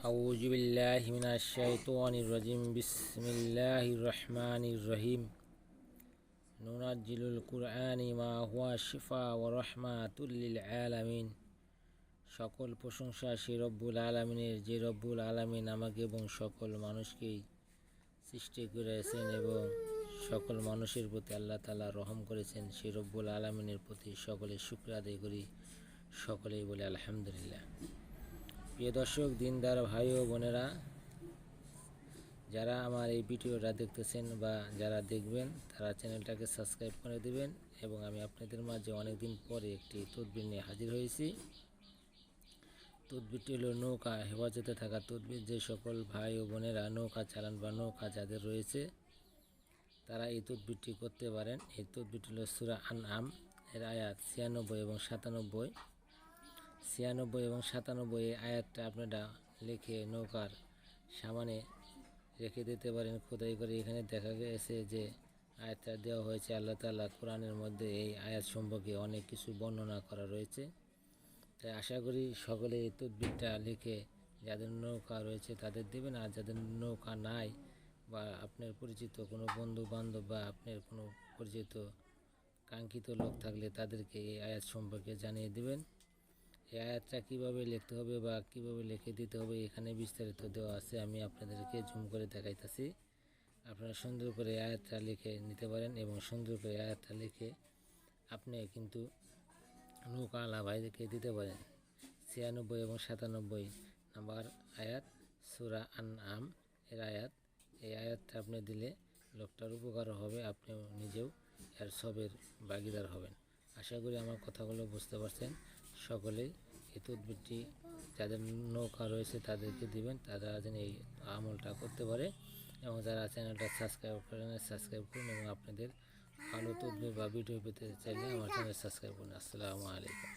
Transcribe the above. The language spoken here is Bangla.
أعوذ بالله من الشيطان الرجيم بسم الله الرحمن الرحيم ننزل القرآن ما هو شفاء ورحمة للعالمين সকল প্রশংসা সে রব্বুল আলমিনের যে রব্বুল আলমিন আমাকে এবং সকল মানুষকেই সৃষ্টি করেছেন এবং সকল মানুষের প্রতি আল্লাহ তালা রহম করেছেন সে রব্বুল আলমিনের প্রতি সকলে শুক্র আদায় করি সকলেই বলে আলহামদুলিল্লাহ প্রিয় দর্শক, দিনদার ভাই ও বোনেরা, যারা আমার এই ভিডিওটা দেখতেছেন বা যারা দেখবেন, তারা চ্যানেলটাকে সাবস্ক্রাইব করে দিবেন এবং আমি আপনাদের মাঝে অনেক দিন পরে একটি তদবির নিয়ে হাজির হয়েছি। তদবিরটি হলো নৌকা, হেফাজতে থাকা তদবির। যে সকল ভাই ও বোনেরা নৌকা চালান বা নৌকা যাদের রয়েছে, তারা এই তদবিরটি করতে পারেন। এই তদবিরটি হলো সুরা আন আম এর আয়াত ছিয়ানব্বই এবং সাতানব্বই। ছিয়ানব্বই এবং সাতানব্বই আয়াতটা আপনারা লিখে নৌকার সামনে রেখে দিতে পারেন, খোদাই করে এখানে দেখা গেছে যে আয়াতটা দেওয়া হয়েছে আল্লাহ তাআলা কোরআনের মধ্যে এই আয়াত সম্পর্কে অনেক কিছু বর্ণনা করা রয়েছে। তাই আশা করি সকলে এই তদবিরটা লিখে যাদের নৌকা রয়েছে তাদের দেবেন, আর যাদের নৌকা নাই বা আপনার পরিচিত কোনো বন্ধু বান্ধব বা আপনার কোনো পরিচিত কাঙ্ক্ষিত লোক থাকলে তাদেরকে এই আয়াত সম্পর্কে জানিয়ে দেবেন। এই আয়াতটা কীভাবে লিখতে হবে বা কীভাবে লিখে দিতে হবে এখানে বিস্তারিত দেওয়া আছে, আমি আপনাদেরকে জুম করে দেখাইতেছি। আপনারা সুন্দর করে আয়াতটা লিখে নিতে পারেন এবং সুন্দর করে আয়াতটা লিখে আপনি কিন্তু নৌকা আলা ভাইদেরকে দিতে পারেন। ছিয়ানব্বই এবং সাতানব্বই নাম্বার আয়াত, সুরা আন আম এর আয়াত। এই আয়াতটা আপনি দিলে লোকটার উপকার হবে আপনি নিজেও এর সবের ভাগিদার হবেন। আশা করি আমার কথাগুলো বুঝতে পারছেন। সকলেই এই তদবিরটি যাদের নৌকা রয়েছে তাদেরকে দিবেন, তারা যেন এই আমলটা করতে পারে। এবং যারা চ্যানেলটা সাবস্ক্রাইব করেন সাবস্ক্রাইব করুন এবং আপনাদের ভালো তদবির বা ভিডিও পেতে চাইলে আমার চ্যানেল সাবস্ক্রাইব করুন। আসসালামু আলাইকুম।